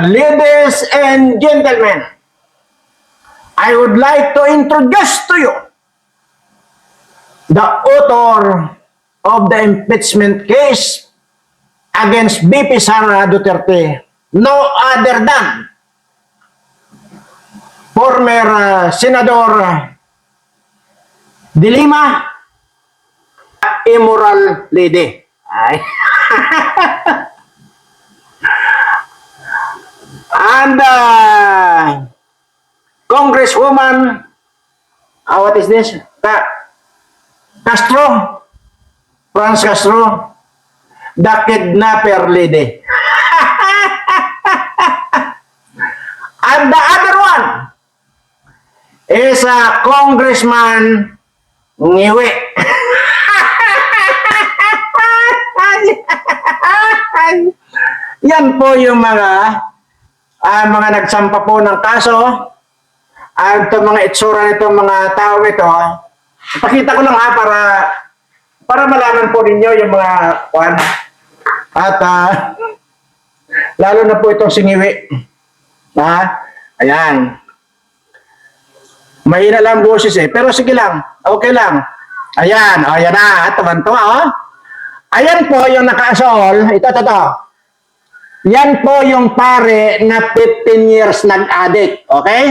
ladies and gentlemen, I would like to introduce to you the author of the impeachment case against BP Sara Duterte, no other than former uh, Senador De Lima, immoral lady. Ay. And uh, Congresswoman, uh, what is this? Ka Castro, Franz Castro, the kidnapper lady. And the other one is a Congressman Ngiwi. Yan po yung mga ah, mga nagsampa po ng kaso at itong mga itsura nitong mga tao ito. Pakita ko lang ha para para malaman po ninyo yung mga kwan. At ah, lalo na po itong singiwi. Ha? Ayan. Mahina lang boses eh. Pero sige lang. Okay lang. Ayan. O, ayan na. Tuwan-tuwa, oh. Ayan po yung naka-asol. Ito, ito, ito. Yan po yung pare na 15 years nag-addict. Okay?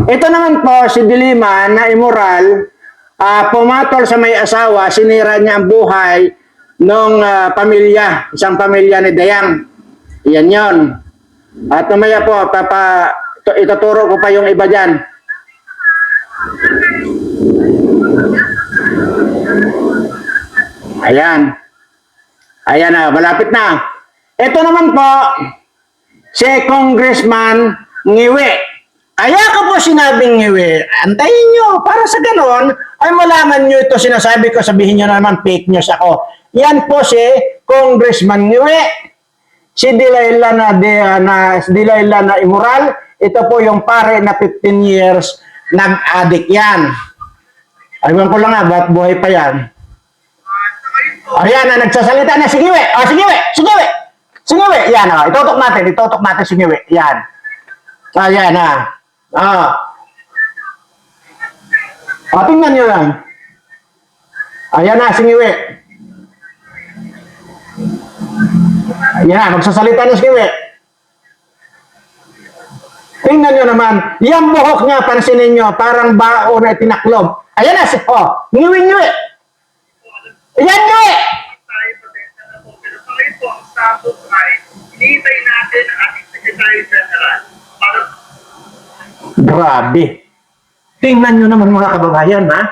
Ito naman po, si Dilima na immoral, ah, pumatol sa may asawa, sinira niya ang buhay ng pamilya, isang pamilya ni Dayang. Yan yon. At mamaya po, papa, ituturo ko pa yung iba dyan. Ayan. Ayan na, malapit na. Ito naman po, si Congressman Ngiwi. Kaya ko po sinabing Ngiwi, antayin nyo, para sa ganon, ay malaman nyo ito sinasabi ko, sabihin nyo naman fake news ako. Yan po si Congressman Ngiwi. Si Dilayla na, de, na, Dilayla na immoral, ito po yung pare na 15 years nag-addict yan. Aywan ko lang nga, ba't buhay pa yan? Ayan na, nagsasalita na, sige we, oh, sige we, sige we, sige we, yan o, itutok natin, itutok natin, sige we, yan. Ayan na, ah. O, tingnan nyo lang. Ayan na, sige we. Ayan na, magsasalita na, sige we. Tingnan nyo naman, yung buhok niya, pansinin nyo, parang bao na tinaklob. Ayan na, si, oh, ngiwi-ngiwi. Ayan, ngiwi! tayo pasensya na po. Pero sa ngayon po, ang status ay hinihintay natin ang ating Secretary General para Grabe. Tingnan nyo naman mga kababayan, ha?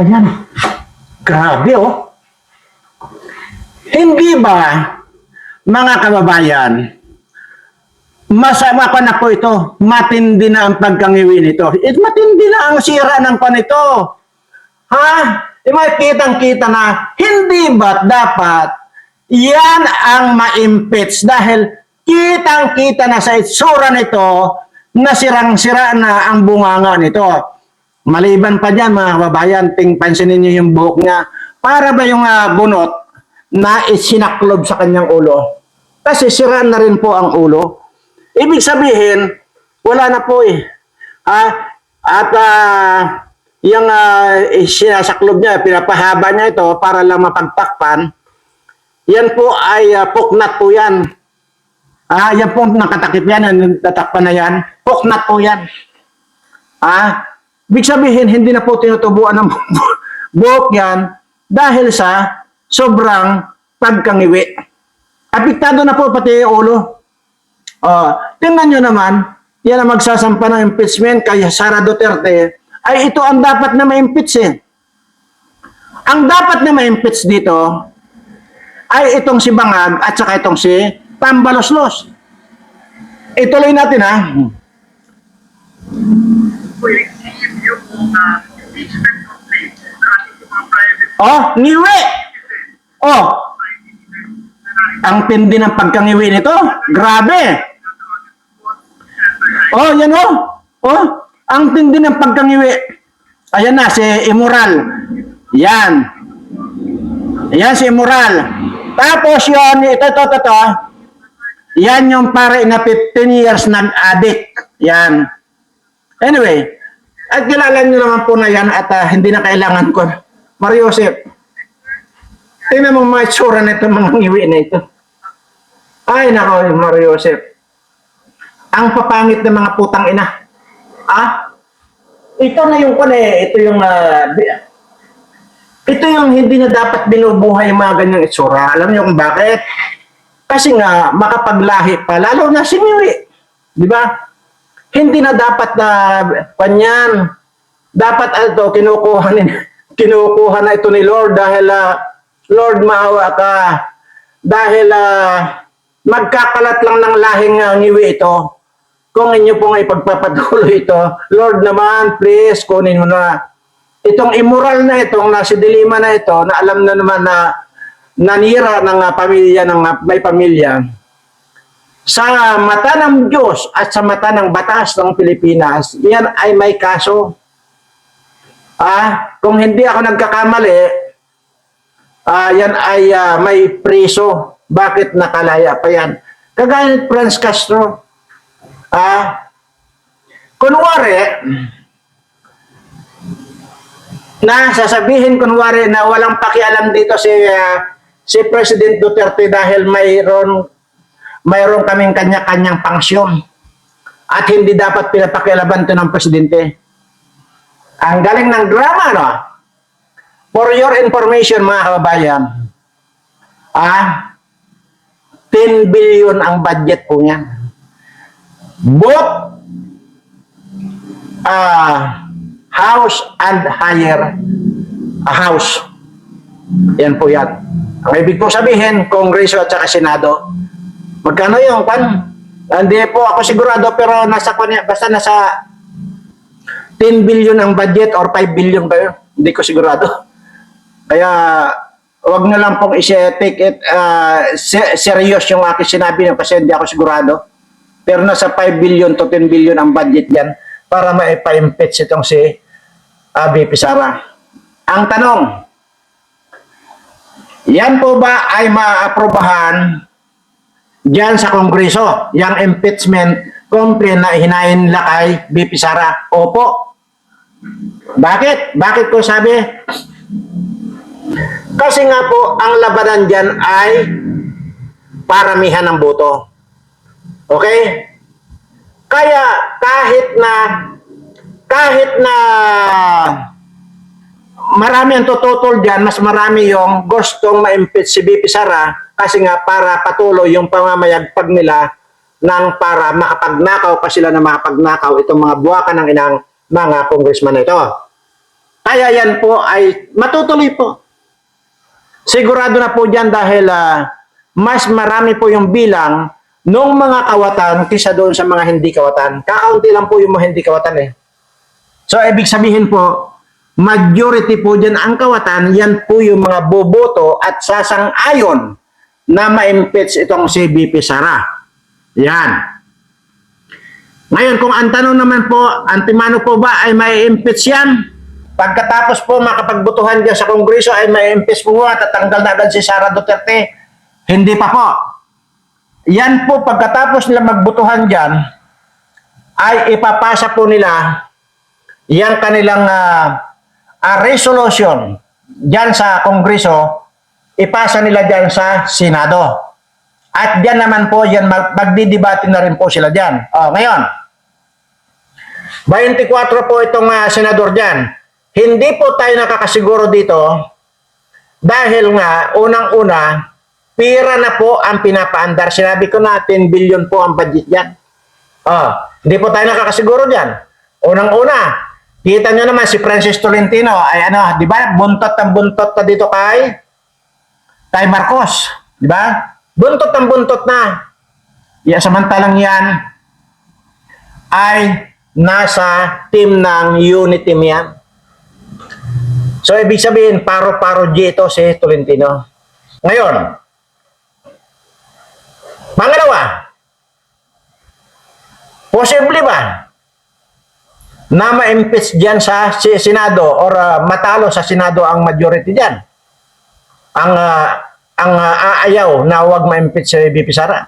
Ayan. Grabe, oh. Hindi ba, mga kababayan, masama pa na po ito, matindi na ang pagkangiwi nito. It, matindi na ang sira ng panito. Ha? Ba kitang-kita na hindi ba dapat yan ang ma-impeach dahil kitang-kita na sa itsura nito na sirang-sira na ang bunganga nito. Maliban pa dyan mga kababayan, ting pansinin niyo yung buhok niya. Para ba yung ah, bunot na isinaklob sa kanyang ulo? Kasi sira na rin po ang ulo. Ibig sabihin, wala na po eh. Ah, at ah, yung ah, sinasaklob niya, pinapahaba niya ito para lang mapagtakpan, yan po ay ah, puknat po yan. Ah, yan po nakatakip yan, yung tatakpan na yan. Puknat po yan. Ah, ibig sabihin, hindi na po tinutubuan ng buhok yan dahil sa sobrang pagkangiwi. Apektado na po pati ulo. Oh, tingnan nyo naman, yan ang magsasampa ng impeachment kay Sara Duterte, ay ito ang dapat na ma-impeach eh. Ang dapat na ma-impeach dito ay itong si Bangag at saka itong si Tambaloslos. Ituloy natin ha. Oh, ngiwi! Oh, ang tindi ng pagkangiwi nito. Grabe! Oh, yan oh. Oh, ang tindi ng pagkangiwi. Ayan na, si Immoral. Yan. Yan si Moral. Tapos yun, ito, ito, ito, ito. Yan yung pare na 15 years nag-addict. Yan. Anyway, at kilala nyo naman po na yan at ah, hindi na kailangan ko. Mario Joseph, tingnan mo mga itsura na ito, mga ngiwi na ito. Ay, nako, Mario Joseph. Ang papangit ng mga putang ina. Ah? Ito na yung kung eh, ito yung di- ito yung hindi na dapat binubuhay yung mga ganyang itsura. Alam niyo kung bakit? Kasi nga, makapaglahi pa, lalo na si Miri. Di ba? Hindi na dapat na panyan. Dapat ito, kinukuha, ni, kinukuha na ito ni Lord dahil, ah, Lord, maawa ka. Dahil ah, magkakalat lang ng lahing uh, ngiwi ito. Kung inyo pong ipagpapatuloy ito, Lord naman, please, kunin mo na itong immoral na itong nasa dilima na ito na alam na naman na nanira ng ah, pamilya ng ah, may pamilya sa mata ng Diyos at sa mata ng batas ng Pilipinas, yan ay may kaso. Ah, kung hindi ako nagkakamali, ah, yan ay ah, may priso. Bakit nakalaya pa yan? Kagaya ni Franz Castro. Ah, kunwari, na sasabihin kunwari na walang pakialam dito si ah, si President Duterte dahil mayroon mayroon kaming kanya-kanyang pangsyon at hindi dapat pinapakialaban ito ng presidente. Ang galing ng drama, no? For your information, mga kababayan, ah, 10 billion ang budget po niyan. Both ah, house and higher a house. Yan po yan. Ang ibig po sabihin, Kongreso at saka Senado. Magkano yung pan? Hindi po ako sigurado pero nasa kanya, basta nasa 10 billion ang budget or 5 billion ba yun? Hindi ko sigurado. Kaya wag na lang pong isi-take it uh, se- serious yung aking sinabi niyo kasi hindi ako sigurado. Pero nasa 5 billion to 10 billion ang budget diyan para maipa-impeach itong si Abi Pisara. Ang tanong, yan po ba ay maaaprobahan diyan sa Kongreso, yung impeachment complaint na hinahin lakay BP Sara? Opo. Bakit? Bakit ko sabi? Kasi nga po, ang labanan dyan ay paramihan ng boto. Okay? Kaya kahit na kahit na marami ang tututol dyan, mas marami yung gustong ma-impeach si BP Sara kasi nga para patuloy yung pamamayagpag nila ng para makapagnakaw pa sila na makapagnakaw itong mga buwakan ng inang mga congressman na ito. Kaya yan po ay matutuloy po. Sigurado na po dyan dahil ah, mas marami po yung bilang nung mga kawatan kisa doon sa mga hindi kawatan. Kakaunti lang po yung mga hindi kawatan eh. So, ibig sabihin po, majority po dyan ang kawatan, yan po yung mga boboto at sasang-ayon na ma-impeach itong si Sara. Yan. Ngayon, kung ang tanong naman po, antimano po ba ay may impeach yan? Pagkatapos po makapagbutuhan dyan sa Kongreso ay may impeach po at tatanggal na agad si Sara Duterte. Hindi pa po. Yan po pagkatapos nila magbutuhan dyan, ay ipapasa po nila yang kanilang ah, ah, resolution dyan sa Kongreso, ipasa nila dyan sa Senado. At dyan naman po, yan mag- magdidebate na rin po sila dyan. O, ngayon, 24 po itong ah, senador dyan. Hindi po tayo nakakasiguro dito dahil nga, unang-una, pira na po ang pinapaandar. Sinabi ko na, 10 billion po ang budget dyan. Oh, hindi po tayo nakakasiguro dyan. Unang-una, kita nyo naman si Francis Tolentino ay ano, di ba? Buntot ang buntot na dito kay kay Marcos. Di ba? Buntot ang buntot na. Ya, samantalang yan ay nasa team ng unity yan. So, ibig sabihin, paro-paro G ito si Tolentino. Ngayon, pangalawa, posible ba na ma-impeach dyan sa Senado or uh, matalo sa Senado ang majority dyan? ang ah, ang ah, aayaw na huwag ma-impeach si BP Sara.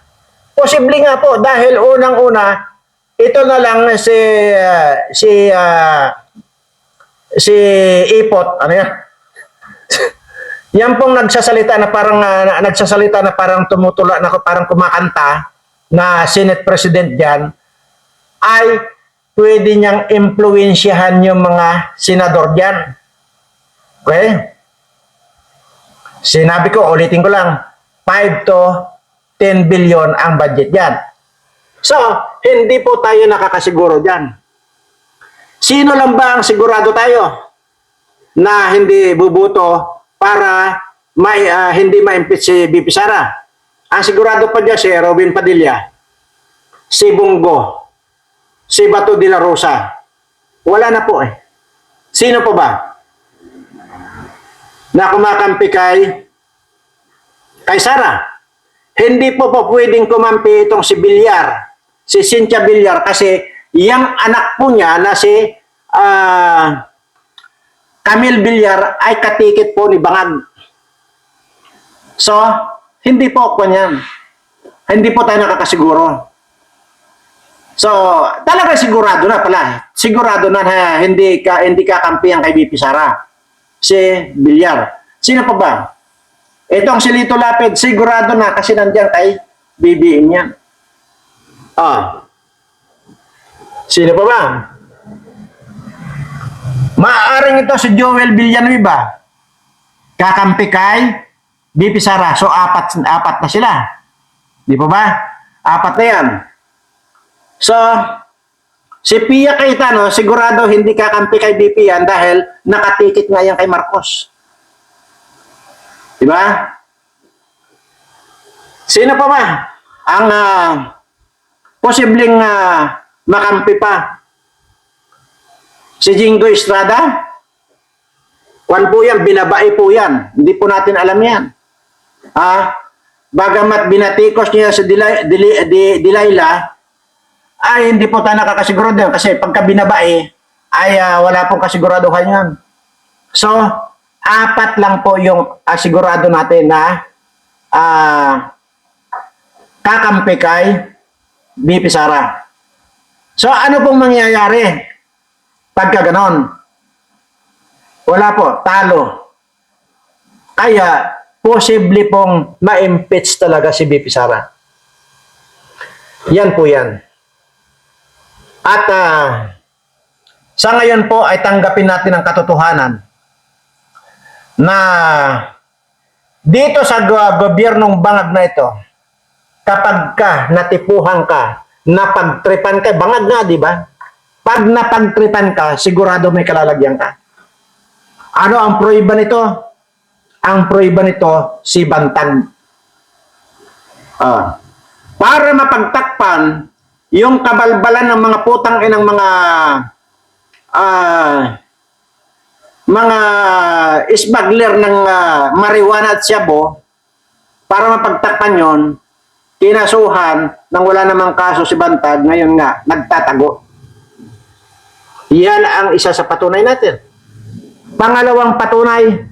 Posible nga po dahil unang-una ito na lang si ah, si ah, si Ipot, ano yan? yan pong nagsasalita na parang ah, nagsasalita na parang tumutula na parang kumakanta na Senate President diyan ay pwede niyang impluwensyahan yung mga senador diyan. Okay? Sinabi ko, ulitin ko lang, 5 to 10 billion ang budget diyan. So, hindi po tayo nakakasiguro diyan. Sino lang ba ang sigurado tayo na hindi bubuto para may ah, hindi ma-impeach si BP Sara? Ang sigurado pa dyan si Robin Padilla, si Bungo, si Bato de la Rosa. Wala na po eh. Sino po ba? Na kumakampi kay kay Sara. Hindi po po pwedeng kumampi itong si Villar, si Cynthia Villar kasi yung anak po niya na si ah Camille Villar ay katikit po ni Bangag. So, hindi po ako niyan. Hindi po tayo nakakasiguro. So, talaga sigurado na pala. Sigurado na na hindi ka hindi ka kampihan kay BP Sara. Si Villar. Sino pa ba? Itong si Lito Lapid, sigurado na kasi nandiyan kay BBM yan. Ah. Sino pa ba? Maaring ito si Joel Villanueva. Kakampi kay BP Sara. So, apat, apat na sila. Di pa ba? Apat na yan. So, si Pia Cayetano, sigurado hindi kakampi kay BP yan dahil nakatikit nga yan kay Marcos. Di ba? Sino pa ba? Ang ah, posibleng ah, makampi pa. Si Jingo Estrada? Kwan po yan, binabae po yan. Hindi po natin alam yan. Ah, bagamat binatikos niya sa Dilay, Dili, Di- Dilayla, ay hindi po tayo nakakasiguro din kasi pagka binabae, ay ah, wala pong kasiguraduhan yan. So, apat lang po yung ah, sigurado natin na ah, kakampi kay BP Sara. So, ano pong mangyayari pagka ganon? Wala po, talo. Kaya, posible pong ma-impeach talaga si BP Sara. Yan po yan. At ah, sa ngayon po ay tanggapin natin ang katotohanan na dito sa go- gobyernong bangag na ito, kapag ka natipuhan ka, napagtripan ka, bangag nga, di ba? Pag napagtripan ka, sigurado may kalalagyan ka. Ano ang proiba nito? Ang proiba nito, si Bantag. Ah. para mapagtakpan yung kabalbalan ng mga putang inang mga ah mga smuggler ng ah, marijuana at shabu para mapagtakpan yon kinasuhan nang wala namang kaso si Bantag ngayon nga nagtatago. Yan ang isa sa patunay natin. Pangalawang patunay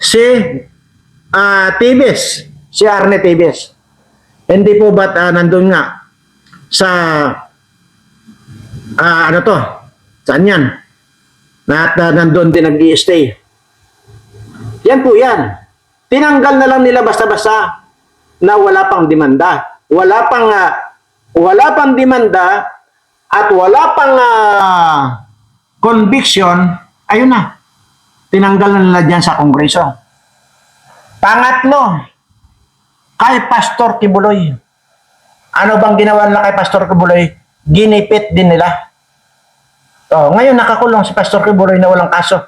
si ah Tibes si Arne Tibes hindi po ba't ah, nandun nga sa ah, ano to? Saan yan? At ah, nandun din nag stay yan po yan. Tinanggal na lang nila basta-basta na wala pang demanda. Wala pang ah, wala pang demanda at wala pang ah, conviction ayun na. Tinanggal na nila dyan sa kongreso. Pangatlo kay Pastor Kibuloy. Ano bang ginawa nila kay Pastor Kibuloy? Ginipit din nila. Oh, ngayon nakakulong si Pastor Kibuloy na walang kaso.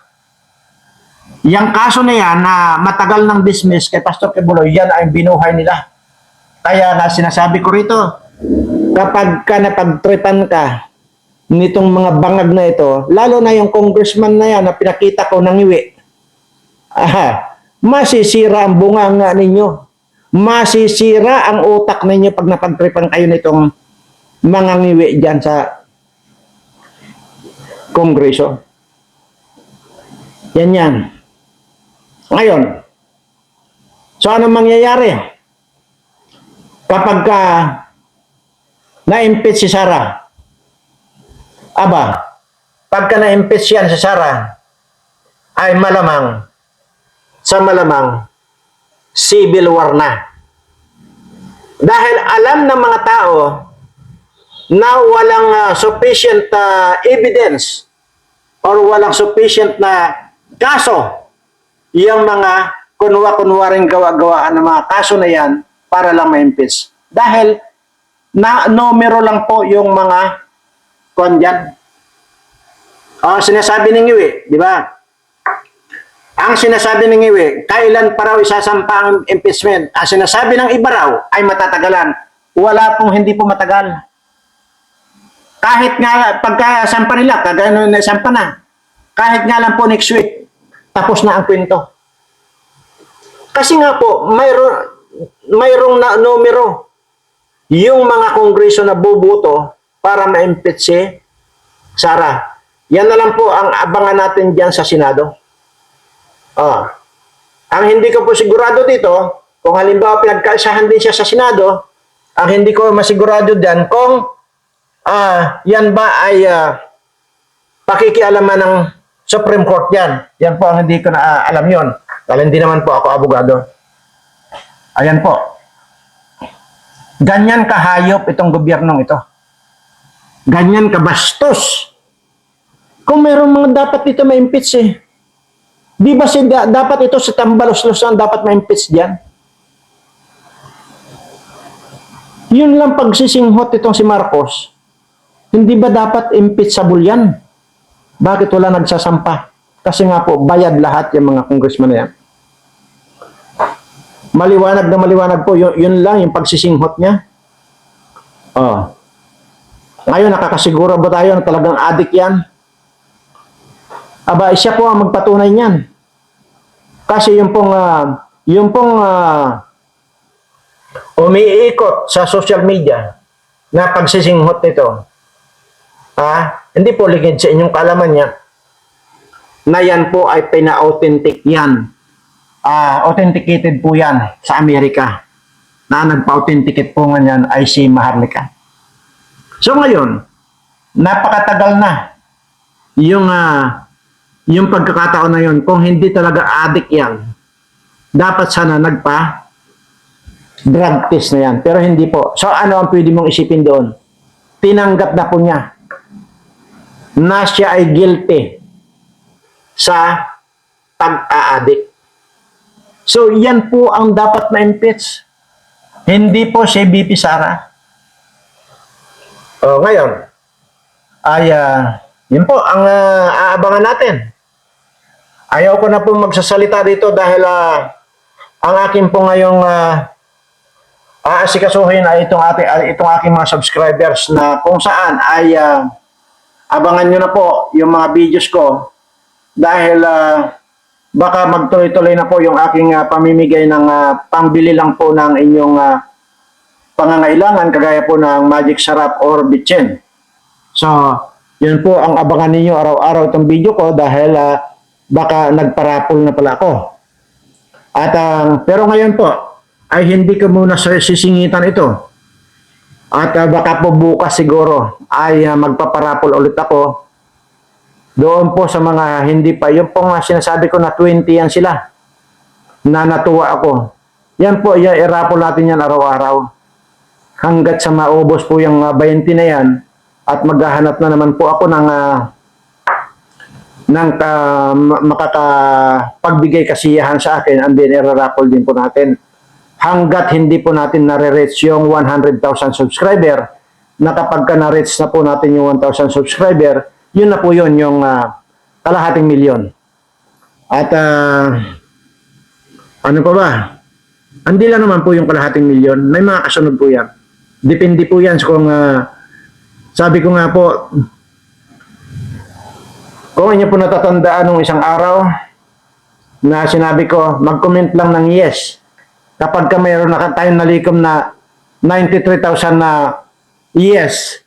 Yang kaso na yan na matagal nang dismiss kay Pastor Kibuloy, yan ay binuhay nila. Kaya nga sinasabi ko rito, kapag ka napagtripan ka nitong mga bangag na ito, lalo na yung congressman na yan na pinakita ko ng iwi, aha, masisira ang bunganga ninyo masisira ang utak ninyo pag napagtripan kayo nitong mga ngiwi dyan sa kongreso. Yan yan. Ngayon, So anong mangyayari? Kapag ka na-impeach si Sara, aba, pagka na-impeach si Sara, ay malamang, sa malamang, civil war na. Dahil alam ng mga tao na walang ah, sufficient ah, evidence or walang sufficient na kaso yung mga kunwa-kunwaring gawa-gawaan ng mga kaso na yan para lang ma-impeach. Dahil na numero lang po yung mga kon dyan. Ang sinasabi ng iwi, di ba? Ang sinasabi ng iwi, kailan pa raw isasampa ang impeachment? Ang sinasabi ng iba raw ay matatagalan. Wala pong hindi po matagal. Kahit nga pagkasampa nila, kagaya nung naisampa na, kahit nga lang po next week, tapos na ang kwento. Kasi nga po, mayroon, mayroong na numero yung mga kongreso na bubuto para ma-impeach si Sara. Yan na lang po ang abangan natin dyan sa Senado. Ah. Ang hindi ko po sigurado dito, kung halimbawa pinagkaisahan din siya sa Senado, ang hindi ko masigurado dyan kung ah, yan ba ay ah, pakikialaman ng Supreme Court yan. Yan po ang hindi ko na ah, alam yon. Dahil hindi naman po ako abogado. Ayan po. Ganyan kahayop itong gobyernong ito. Ganyan kabastos. Kung meron mga dapat dito ma-impeach eh. Di ba si da- dapat ito sa tambalos-los lang dapat ma-impeach diyan? Yun lang pagsisinghot itong si Marcos. Hindi ba dapat impeachable yan? Bakit wala nagsasampa? Kasi nga po, bayad lahat yung mga congressman na yan. Maliwanag na maliwanag po, yun, yun lang yung pagsisinghot niya. Oh. Ngayon, nakakasiguro ba tayo na talagang adik yan? Aba, siya po ang magpatunay niyan. Kasi yung pong, ah, yung pong ah, umiikot sa social media na pagsisinghot nito, ah, hindi po ligid sa inyong kalaman niya na yan po ay pina-authentic yan. Ah, authenticated po yan sa Amerika. Na nagpa-authenticate po nga yan ay si Maharlika. So ngayon, napakatagal na yung ah, yung pagkakataon na yun, kung hindi talaga addict yan, dapat sana nagpa drug test na yan. Pero hindi po. So ano ang pwede mong isipin doon? Tinanggap na po niya na siya ay guilty sa pag-a-addict. So yan po ang dapat na impeach. Hindi po si BP Sara. Oh, ngayon, ay ah, yun po ang ah, aabangan natin. Ayaw ko na po magsasalita dito dahil ah, ang akin po ngayong uh, aasikasuhin ay itong, ay itong aking mga subscribers na kung saan ay ah, abangan nyo na po yung mga videos ko dahil ah, baka magtuloy-tuloy na po yung aking ah, pamimigay ng ah, pambili lang po ng inyong ah, pangangailangan kagaya po ng magic sarap or bitchin. So, yun po ang abangan ninyo araw-araw itong video ko dahil ah, baka nagparapol na pala ako. At ang pero ngayon po ay hindi ko muna sa- sisingitan ito. At ah, baka po bukas siguro ay ah, magpaparapol ulit ako. Doon po sa mga hindi pa, yung pong ah, sinasabi ko na 20 yan sila. Na natuwa ako. Yan po, ya, irapol natin yan araw-araw. Hanggat sa maubos po yung ah, 20 na yan at maghahanap na naman po ako ng ah, ng ka, ma- makakapagbigay kasiyahan sa akin and then irarapol din po natin. Hanggat hindi po natin nare-reach yung 100,000 subscriber, na kapag ka na-reach na po natin yung 1,000 subscriber, yun na po yun, yung ah, kalahating milyon. At ah, ano pa ba? Hindi lang naman po yung kalahating milyon. May mga kasunod po yan. Depende po yan kung ah, sabi ko nga po, kung inyo po natatandaan nung isang araw na sinabi ko, mag-comment lang ng yes. Kapag ka mayroon na tayong nalikom na 93,000 na yes,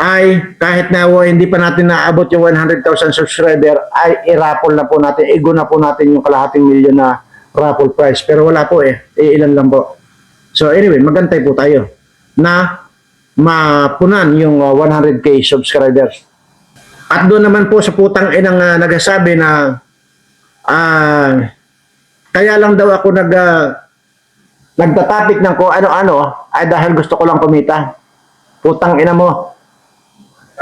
ay kahit na oh, hindi pa natin naabot yung 100,000 subscriber, ay irapol na po natin, igo na po natin yung kalahating milyon na raffle prize. Pero wala po eh. Iilan lang po. So anyway, magantay po tayo na mapunan yung uh, 100k subscribers. At doon naman po sa putang inang uh, nagsasabi na ah kaya lang daw ako nag uh, nagtatapik ng ko ano-ano ay dahil gusto ko lang kumita. Putang ina mo.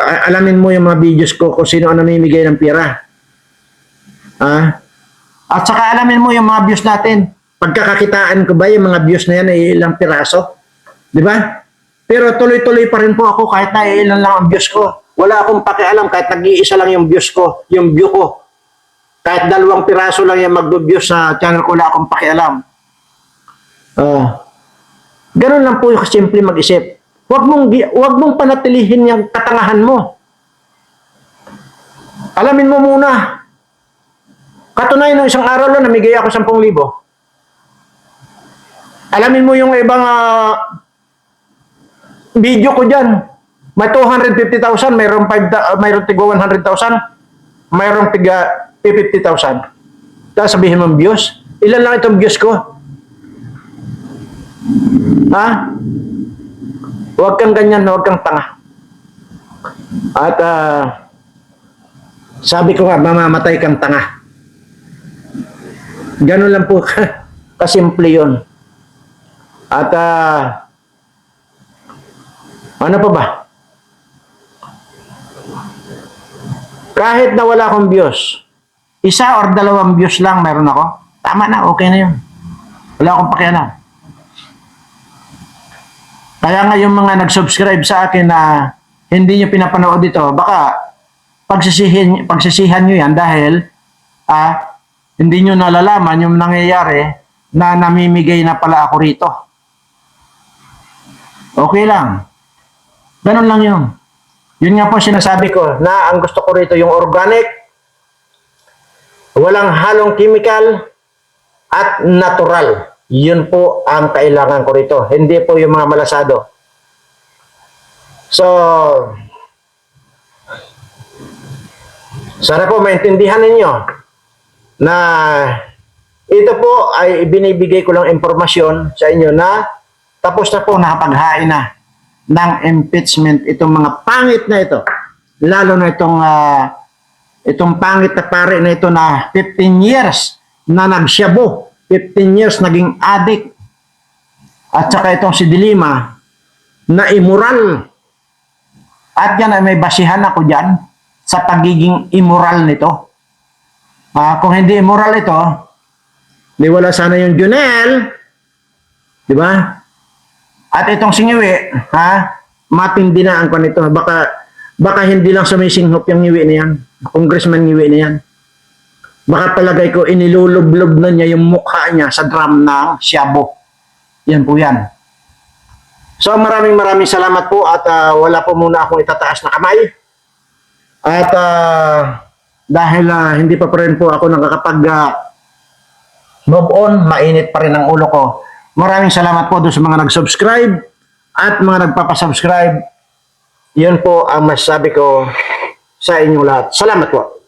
Alamin mo yung mga videos ko kung sino ang namimigay ng pera. Ah? At saka alamin mo yung mga views natin. Pagkakakitaan ko ba yung mga views na yan ay ilang piraso? Di ba? Pero tuloy-tuloy pa rin po ako kahit na ilan lang ang views ko. Wala akong pakialam kahit nag-iisa lang yung views ko, yung view ko. Kahit dalawang piraso lang yung mag-views sa channel ko, wala akong pakialam. Ah. ganun lang po yung simple mag-isip. Huwag mong, huwag mong panatilihin yung katangahan mo. Alamin mo muna. Katunayan ng isang araw lang, namigay ako 10,000. Alamin mo yung ibang ah, video ko dyan. May 250,000, mayroong 5, da- mayroong tigo 100,000, mayroong tiga 50,000. Tapos sabihin mo views, ilan lang itong views ko? Ha? Huwag kang ganyan, huwag kang tanga. At ah, sabi ko nga, mamamatay kang tanga. Ganun lang po kasimple yun. At ah, ano pa ba? Kahit na wala akong views, isa or dalawang views lang meron ako, tama na, okay na yun. Wala akong pakialam. Kaya nga yung mga nag-subscribe sa akin na hindi nyo pinapanood ito, baka pagsisihin, pagsisihan nyo yan dahil ah, hindi nyo nalalaman yung nangyayari na namimigay na pala ako rito. Okay lang. Ganun lang yun. Yun nga po sinasabi ko na ang gusto ko rito yung organic, walang halong chemical, at natural. Yun po ang kailangan ko rito. Hindi po yung mga malasado. So, sana po maintindihan ninyo na ito po ay binibigay ko lang informasyon sa inyo na tapos na po nakapaghain na ng impeachment itong mga pangit na ito. Lalo na itong ah, itong pangit na pare na ito na 15 years na nagsyabo, 15 years naging addict. At saka itong si Dilima na immoral. At yan ay may basihan ako dyan sa pagiging immoral nito. Ah, kung hindi immoral ito, di wala sana yung Junel. Di ba? At itong singiwi, ha? Matindi na ang kanito. Baka, baka hindi lang sumisinghop yung ngiwi na yan. Congressman ngiwi na yan. Baka palagay ko inilulublob na niya yung mukha niya sa drum ng Siabo. Yan po yan. So maraming maraming salamat po at ah, wala po muna akong itataas na kamay. At ah, dahil ah, hindi pa pa rin po ako nakakapag ah, move on, mainit pa rin ang ulo ko. Maraming salamat po doon sa mga nag-subscribe at mga nagpapasubscribe. Yun po ang masasabi ko sa inyong lahat. Salamat po.